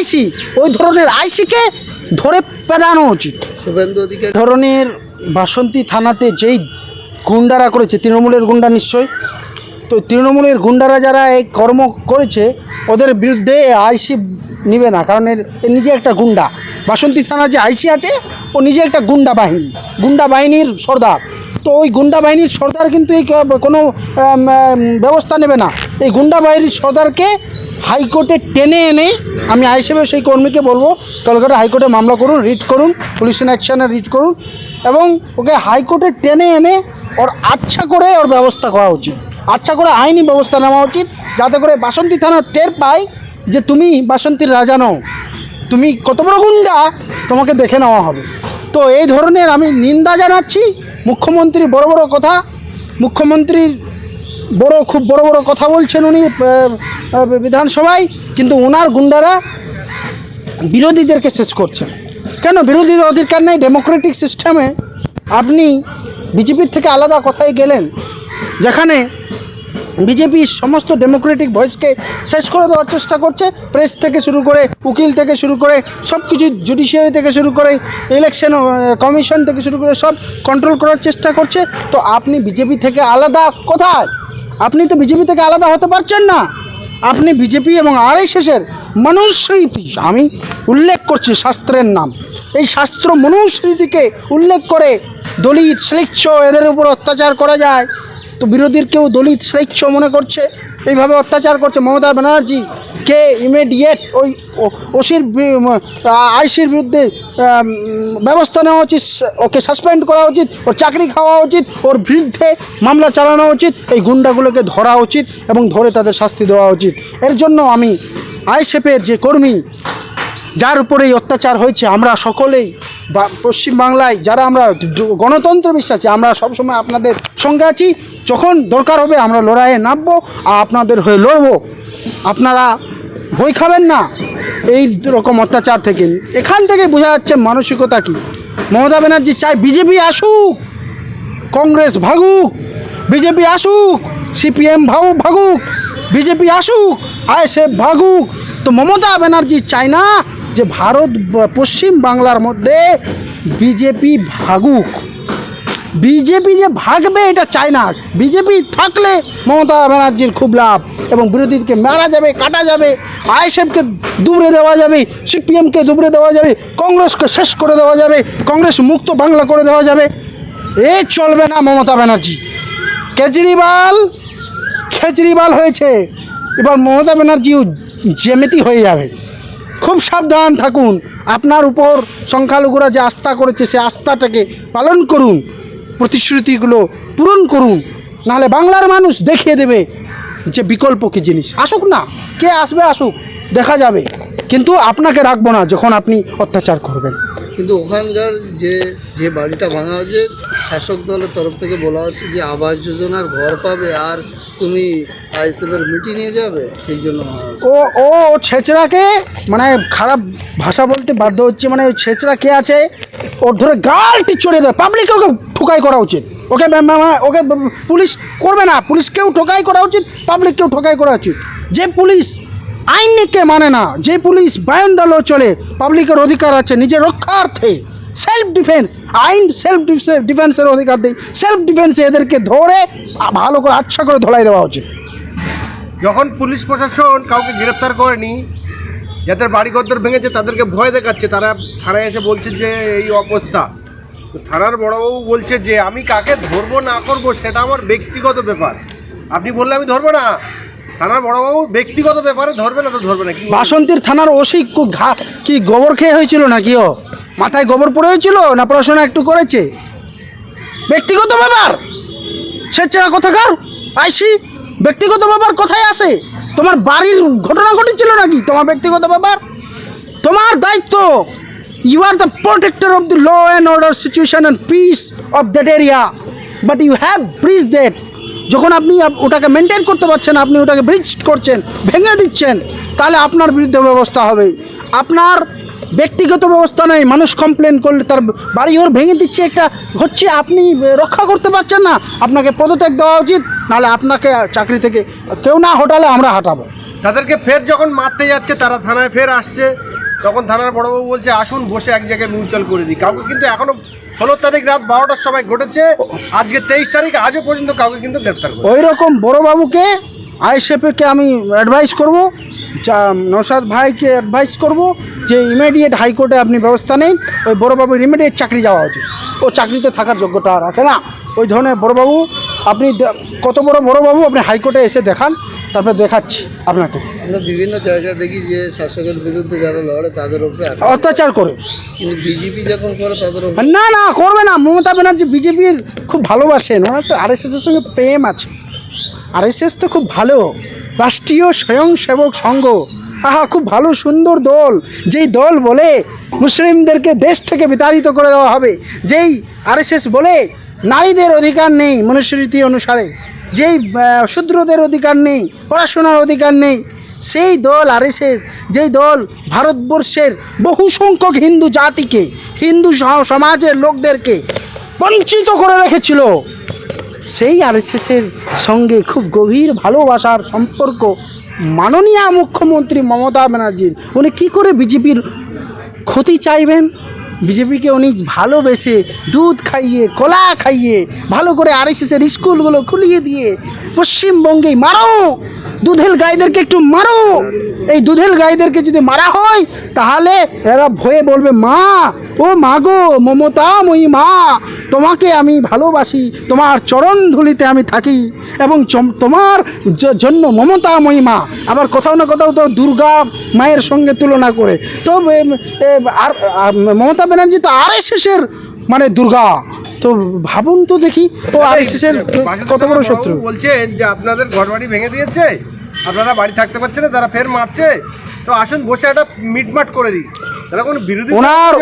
আইসি ওই ধরনের আইসিকে ধরে পেদানো উচিত। শুভেন্দু অধিকারী ধরনের বাসন্তী থানাতে যেই গুন্ডারা করেছে তৃণমূলের গুন্ডা নিশ্চয় তো তৃণমূলের গুন্ডারা যারা এই কর্ম করেছে ওদের বিরুদ্ধে আইসি নিবে না কারণ এর নিজে একটা গুন্ডা। বাসন্তী থানা যে আইসি আছে ও নিজে একটা গুন্ডা বাহিনী গুন্ডা বাহিনীর সর্দার। তো ওই গুন্ডা বাহিনীর সর্দার কিন্তু এই কোনো ব্যবস্থা নেবে না। এই গুন্ডা বাহিনীর সর্দারকে হাইকোর্টে টেনে এনে আমি আই হিসেবে সেই কর্মীকে বলব কলকাতা হাইকোর্টে মামলা করুন, রিট করুন, পুলিশ অ্যাকশানে রিট করুন এবং ওকে হাইকোর্টে টেনে এনে ওর আচ্ছা করে ওর ব্যবস্থা করা উচিত। আচ্ছা করে আইনি ব্যবস্থা নেওয়া উচিত যাতে করে বাসন্তী থানা টের পায় যে তুমি বাসন্তীর রাজা নও। তুমি কত বড় গুন্ডা, তোমাকে দেখে নেওয়া হবে। তো এই ধরনের আমি নিন্দা জানাচ্ছি। মুখ্যমন্ত্রীর বড় বড় কথা, মুখ্যমন্ত্রীর বড়, খুব বড় বড় কথা বলছেন উনি বিধানসভায়, কিন্তু ওনার গুন্ডারা বিরোধীদেরকে শেষ করছেন কেন? বিরোধীর অধিকার নেই ডেমোক্রেটিক সিস্টেমে। আপনি বিজেপির থেকে আলাদা কোথায় গেলেন, যেখানে বিজেপি সমস্ত ডেমোক্রেটিক ভয়েসকে শেষ করে দেওয়ার চেষ্টা করছে, প্রেস থেকে শুরু করে, উকিল থেকে শুরু করে সব কিছু জুডিশিয়ারি থেকে শুরু করে ইলেকশন কমিশন থেকে শুরু করে সব কন্ট্রোল করার চেষ্টা করছে। তো আপনি বিজেপি থেকে আলাদা কোথায়? আপনি তো বিজেপি থেকে আলাদা হতে পারছেন না। আপনি বিজেপি এবং আর আরএসএসের মনুস্মৃতি আমি উল্লেখ করছি শাস্ত্রের নাম। এই শাস্ত্র মনুস্মৃতিকে উল্লেখ করে দলিত শ্লেচ্ছ এদের উপর অত্যাচার করা যায়। তো বিরোধীর কেউ দলিত শ্লেচ্ছ মনে করছে? এইভাবে অত্যাচার করছে মমতা ব্যানার্জি, কে ইমিডিয়েট ওই ওসির আইসির বিরুদ্ধে ব্যবস্থা নেওয়া উচিত ওকে সাসপেন্ড করা উচিত, ওর চাকরি খাওয়া উচিত, ওর বিরুদ্ধে মামলা চালানো উচিত, এই গুন্ডাগুলোকে ধরা উচিত এবং ধরে তাদের শাস্তি দেওয়া উচিত। এর জন্য আমি আইসেফের যে কর্মী, যার উপরে এই অত্যাচার হয়েছে, আমরা সকলেই বা, পশ্চিমবাংলায় যারা আমরা গণতন্ত্র বিশ্বাসী, আমরা সবসময় আপনাদের সঙ্গে আছি যখন দরকার হবে আমরা লড়াইয়ে নামবো আর আপনাদের হয়ে লড়বো। আপনারা ভয় খাবেন না। এই রকম অত্যাচার থেকে। এখান থেকে বোঝা যাচ্ছে মানসিকতা কি। মমতা ব্যানার্জি চায় বিজেপি আসুক, কংগ্রেস ভাগুক, বিজেপি আসুক, সিপিএম ভাউ ভাগুক, বিজেপি আসুক, আইএসএফ ভাগুক। তো মমতা ব্যানার্জি চায় না যে ভারত পশ্চিম বাংলার মধ্যে বিজেপি ভাগুক। বিজেপি যে ভাগবে, এটা চায় না। বিজেপি থাকলে মমতা ব্যানার্জির খুব লাভ এবং বিরোধীকে মারা যাবে, কাটা যাবে, আইএসএফকে দুবড়ে দেওয়া যাবে, সিপিএমকে দুবড়ে দেওয়া যাবে, কংগ্রেসকে শেষ করে দেওয়া যাবে, কংগ্রেস মুক্ত বাংলা করে দেওয়া যাবে। এ চলবে না মমতা ব্যানার্জি। কেজরিওয়াল কেজরিওয়াল হয়েছে। এবার মমতা ব্যানার্জিও জেমেতি হয়ে যাবে। খুব সাবধান থাকুন। আপনার উপর সংখ্যালঘুরা যে আস্থা করেছে, সে আস্থাটাকে পালন করুন। প্রতিশ্রুতিগুলো পূরণ করুন নাহলে বাংলার মানুষ দেখিয়ে দেবে যে বিকল্প কী জিনিস। আসুক না কে আসবে আসুক দেখা যাবে। কিন্তু আপনাকে রাখব না যখন আপনি অত্যাচার করবেন। কিন্তু ওখানকার যে যে বাড়িটা ভাঙা হয়েছে শাসক দলের তরফ থেকে বলা হচ্ছে যে আবাস যোজনার ঘর পাবে আর তুমি আইএসএফের মিটিং নিয়ে যাবে এই জন্য ও ও ছেচড়াকে মানে খারাপ ভাষা বলতে বাধ্য হচ্ছে মানে ওই ছেচড়া কে আছে? ওর ধরে গালটি চড়ে দেয়। পাবলিককে ওকে ঠোকাই করা উচিত। ওকে ওকে পুলিশ করবে না। পুলিশকেও ঠোকাই করা উচিত পাবলিককেও ঠোকাই করা উচিত। যে পুলিশ আইনকে মানে না, যে পুলিশ বায়ন্দালো চলে পাবলিকের অধিকার আছে নিজের রক্ষার্থে। সেলফ ডিফেন্স আইন সেলফ ডিফেন্সের অধিকার দেয় সেলফ ডিফেন্সে এদেরকে ধরে, ভালো করে আচ্ছা করে ধলাই দেওয়া উচিত। যখন পুলিশ প্রশাসন কাউকে গ্রেপ্তার করেনি যাদের বাড়িঘর ভেঙেছে, তাদেরকে ভয় দেখাচ্ছে। তারা থানায় এসে বলছে যে, এই অবস্থা। থানার বড়বাবু বলছে যে, আমি কাকে ধরবো, না করব, সেটা আমার ব্যক্তিগত ব্যাপার। আপনি বললে আমি ধরবো না। থানার বড়বাবু ব্যক্তিগত ব্যাপারে ধরবে না তো ধরবে না। কি বাসন্তীর থানার ওসি কু- ঘা, কি গোবর খেয়ে হয়েছিল নাকি ও? মাথায় গোবর পড়ে হয়েছিল, না পড়াশোনা একটু করেছে? ব্যক্তিগত ব্যাপার? স্বেচ্ছা কোথাকার আইসি। ব্যক্তিগত ব্যাপার কোথায় আসে তোমার বাড়ির ঘটনা ঘটেছিল নাকি? তোমার ব্যক্তিগত ব্যাপার? তোমার দায়িত্ব you are the protector of the law and order situation and peace of that area but you have breach that যখন আপনি ওটাকে মেনটেন করতে পারছেন, আপনি ওটাকে ব্রিজ করছেন, ভেঙে দিচ্ছেন, তাহলে আপনার বিরুদ্ধে ব্যবস্থা হবে। আপনার ব্যক্তিগত ব্যবস্থা নেই। মানুষ কমপ্লেন করলে তার বাড়ি ওর ভেঙে দিচ্ছে একটা। হচ্ছে আপনি রক্ষা করতে পারছেন না। আপনাকে পদত্যাগ দেওয়া উচিত নাহলে আপনাকে চাকরি থেকে কেউ না হটালে আমরা হাঁটাবো। তাদেরকে ফের যখন মারতে যাচ্ছে তারা থানায় ফের আসছে। তখন থানার বড়বাবু বলছে আসুন বসে এক জায়গায় মিউচুয়াল করে দিই। কাউকে কিন্তু এখনও ষোলো তারিখ রাত বারোটার সময় ঘটেছে। আজকে তেইশ তারিখ আজও পর্যন্ত কাউকে কিন্তু গ্রেপ্তার ওই রকম বড়োবাবুকে আইএসএফকে আমি অ্যাডভাইস করব যা নৌসাদ ভাইকে অ্যাডভাইস করব যে ইমিডিয়েট হাইকোর্টে আপনি ব্যবস্থা নেন ওই বড়োবাবুর ইমিডিয়েট চাকরি যাওয়া উচিত। ও চাকরিতে থাকার যোগ্যতা রাখে না। ওই ধরনের বড়োবাবু আপনি কত বড় বড়োবাবু আপনি হাইকোর্টে এসে দেখান তারপরে দেখাচ্ছি আপনাকে। আমরা বিভিন্ন জায়গায় দেখি যে শাসকের বিরুদ্ধে যারা লড়ে তাদের উপরে অত্যাচার করে। কিন্তু বিজেপি যখন করে তাদের না না করবে না। মমতা ব্যানার্জি বিজেপির খুব ভালোবাসেন। ওনার তো আরএসএসের সঙ্গে প্রেম আছে। আরএসএস তো খুব ভালো। রাষ্ট্রীয় স্বয়ংসেবক সংঘ। আহা, খুব ভালো, সুন্দর দল। যেই দল বলে মুসলিমদেরকে দেশ থেকে বিতাড়িত করে দেওয়া হবে, যেই আরএসএস বলে নারীদের অধিকার নেই মনুষ্যরীতি অনুসারে, যেই শূদ্রদের অধিকার নেই, পড়াশোনার অধিকার নেই, সেই দল আরএসএস, যেই দল ভারতবর্ষের বহু সংখ্যক হিন্দু জাতিকে, হিন্দু সমাজের লোকদেরকে বঞ্চিত করে রেখেছিল, সেই আরএসএসের সঙ্গে খুব গভীর ভালোবাসার সম্পর্ক মাননীয় মুখ্যমন্ত্রী মমতা ব্যানার্জির উনি কি করে বিজেপির ক্ষতি চাইবেন? বিজেপিকে উনি ভালোবেসে দুধ খাইয়ে, কলা খাইয়ে, ভালো করে আরএসএসের স্কুলগুলো খুলিয়ে দিয়ে পশ্চিমবঙ্গেই মারো দুধেল গাইদেরকে একটু মারো। এই দুধেল গাইদেরকে যদি মারা হয়, তাহলে এরা ভয়ে বলবে, মা, ও মা গো, মমতা মই মা তোমাকে আমি ভালোবাসি, তোমার চরণ ধুলিতে আমি থাকি এবং তোমার জন্য মমতাময়ী মা আবার কোথাও না কোথাও তো দুর্গা মায়ের সঙ্গে তুলনা করে। তো আর মমতা ব্যানার্জি তো আর এর মানে দুর্গা। তো ভাবুন তো দেখি ও আর এর কত বড় শত্রু? বলছেন যে আপনাদের ঘরবাড়ি ভেঙে দিয়েছে আপনারা বাড়ি থাকতে পারছেন না তারা ফের মারছে তো আসুন বসে একটা মিটমাট করে দিই। তারা কোনো বিরোধী ওনার-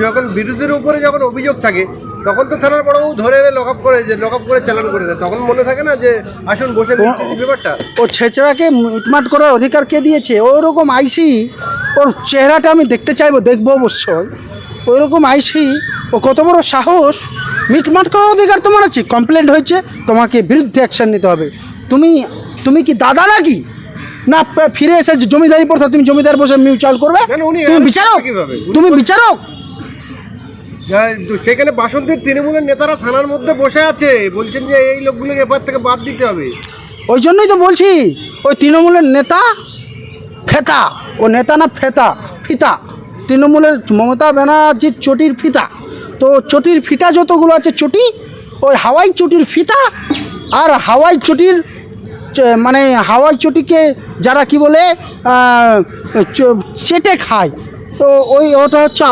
যখন বিরোধীর উপরে যখন অভিযোগ থাকে তখন তো থানার বড়বাবু ধরে এনে লক আপ করে যে লক আপ করে চালান করে দেয়। তখন মনে থাকে না যে আসুন বসে ব্যাপারটা। ও ছেচড়াকে মিটমাট করার অধিকার কে দিয়েছে? ওরকম আইসি ওর চেহারাটা আমি দেখতে চাইব দেখব অবশ্যই। ওই রকম আইসি ও কত বড় সাহস। মিটমাট করার অধিকার তোমার আছে। কমপ্লেন হয়েছে তোমাকে বিরুদ্ধে অ্যাকশন নিতে হবে। তুমি তুমি কি দাদা নাকি? না ফিরে এসে জমিদারি প্রথা তুমি জমিদার বসে মিউচুয়াল করবে? তুমি বিচারক? তুমি বিচারক? সেখানে বাসন্তীর তৃণমূলের নেতারা থানার মধ্যে বসে আছে। বলছেন যে এই লোকগুলোকে এবার থেকে বাদ দিতে হবে। ওই জন্যই তো বলছি ওই তৃণমূলের নেতা ফেতা। ও নেতা না ফেতা ফিতা। তৃণমূলের মমতা ব্যানার্জির চটির ফিতা। তো চটির ফিটা যতগুলো আছে, চটি, ওই হাওয়াই চটির ফিতা আর হাওয়াই চটির মানে হাওয়াই চটিকে যারা কি বলে চেটে খায়। তো ওই ওটা হচ্ছে